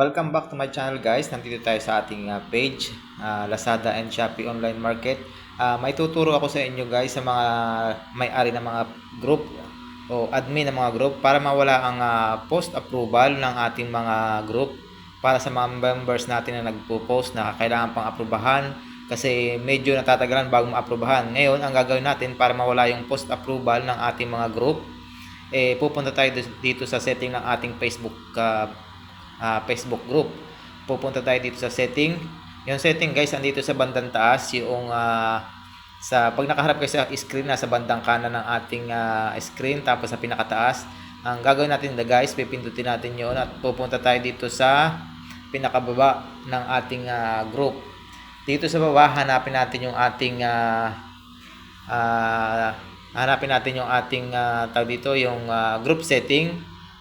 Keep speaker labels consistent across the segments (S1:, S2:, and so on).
S1: Welcome back to my channel guys. Nandito tayo sa ating ah, page, ah, Lazada and Shopee Online Market. Ah, may tuturo ako sa inyo guys sa mga may-ari ng mga group o admin ng mga group para mawala ang ah, post approval ng ating mga group para sa mga members natin na nagpo-post na kailangan pang aprubahan kasi medyo natatagalan bago ma-aprubahan. Ngayon, ang gagawin natin para mawala yung post approval ng ating mga group eh pupunta tayo dito sa setting ng ating Facebook ah, ah, Facebook group. Pupunta tayo dito sa setting. Yung setting guys, andito sa bandang taas yung ah, sa pag nakaharap kayo sa screen nasa bandang kanan ng ating ah, screen tapos sa pinakataas. Ang gagawin natin na guys, pipindutin natin 'yon at pupunta tayo dito sa pinakababa ng ating ah, group. Dito sa baba, hanapin natin yung ating ah, ah, hanapin natin yung ating ah, tawag dito, yung ah, group setting.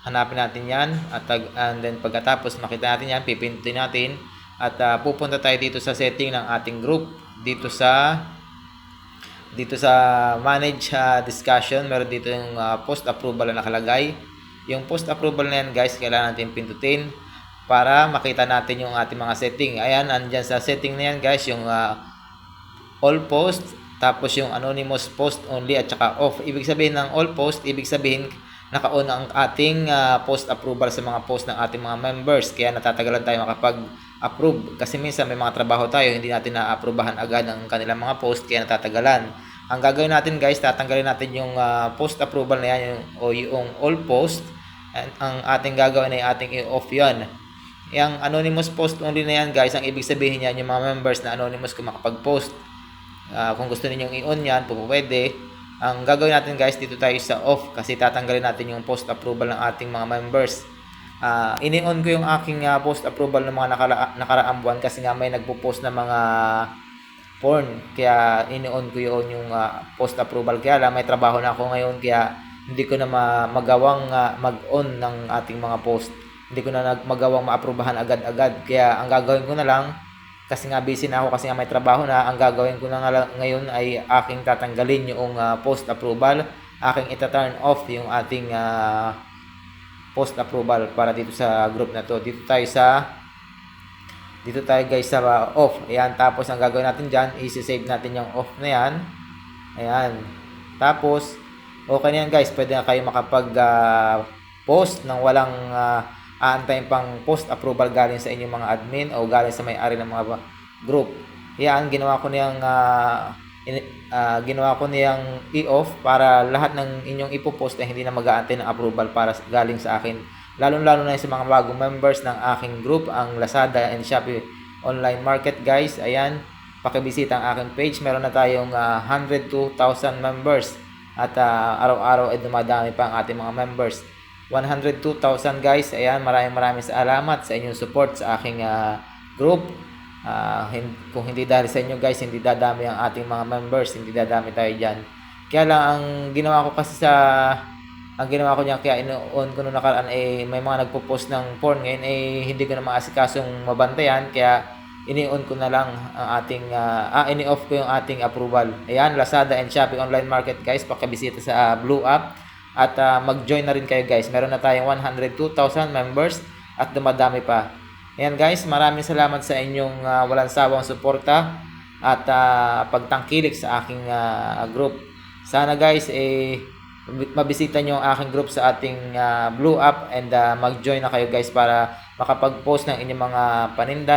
S1: Hanapin natin 'yan at and then pagkatapos makita natin 'yan, pipindutin natin at ah, pupunta tayo dito sa setting ng ating group dito sa dito sa manage ah, discussion. Meron dito yung ah, post approval na nakalagay. Yung post approval na yan guys kailangan natin pindutin para makita natin yung ating mga setting. Ayan andyan sa setting na yan guys yung ah, all post tapos yung anonymous post only at saka off. Ibig sabihin ng all post ibig sabihin naka-on ang ating ah, post approval sa mga post ng ating mga members. Kaya natatagalan tayo makapag-approve. Kasi minsan may mga trabaho tayo hindi natin na-approbahan agad ang kanilang mga post kaya natatagalan. Ang gagawin natin guys tatanggalin natin yung ah, post approval na yan yung, o yung all post. And ang ating gagawin ay ating i-off yan. Yung anonymous post only na yan guys ang ibig sabihin yan yung mga members na anonymous kung makapag-post. Ah, kung gusto ninyong i-on yan, pwede. Ang gagawin natin guys, dito tayo sa off kasi tatanggalin natin yung post approval ng ating mga members. Ah, ini-on ko yung aking ah, post approval ng mga nakara nakaraang buwan kasi nga may nagpo-post na mga porn. Kaya ini-on ko yun yung ah, post approval. Kaya lang may trabaho na ako ngayon kaya hindi ko na ma- magawang ah, mag-on ng ating mga post. Hindi ko na nag- magawang maaprubahan agad-agad. Kaya ang gagawin ko na lang kasi nga busy na ako kasi nga may trabaho na. Ang gagawin ko na nga ngayon ay aking tatanggalin yung ah, post approval aking ita-turn off yung ating ah, post approval para dito sa group na to. Dito tayo sa dito tayo guys sa ah, off. Ayan tapos ang gagawin natin dyan isi-save natin yung off na yan. Ayan. Tapos okay na yan guys. Pwede na kayo makapag ah, post ng walang ah, aantayin pang post approval galing sa inyong mga admin o galing sa may-ari ng mga group. Yan, ginawa ko niyang ah, in- ah, ginawa ko niyang i-off para lahat ng inyong ipopost ay hindi na mag-aantay ng approval para galing sa akin. Lalong-lalo na sa mga bagong members ng aking group, ang Lazada and Shopee Online Market guys. Ayan, pakibisita ang aking page. Meron na tayong ah, 102,000 members at ah, araw-araw ay dumadami pa ang ating mga members. 102,000 guys. Ayan, maraming maraming salamat sa inyong support sa aking ah, group. Ah, hin- kung hindi dahil sa inyo guys, hindi dadami ang ating mga members, hindi dadami tayo diyan. Kaya lang ang ginawa ko kasi sa ang ginawa ko niya kaya ino-on ko nung nakaraan eh may mga nagpo-post ng porn ngayon eh hindi ko na maasikasong mabantayan kaya ini-on ko na lang ang ating ah, ah ini-off ko yung ating approval. Ayan, Lazada and Shopee online market guys, pakibisita sa ah, Blue App at ah, mag-join na rin kayo guys. Meron na tayong 102,000 members at dumadami pa. Ayan guys, maraming salamat sa inyong ah, walang sawang suporta at ah, pagtangkilik sa aking ah, group. Sana guys eh mabisita nyo ang aking group sa ating ah, Blue App and ah, mag-join na kayo guys para makapag-post ng inyong mga paninda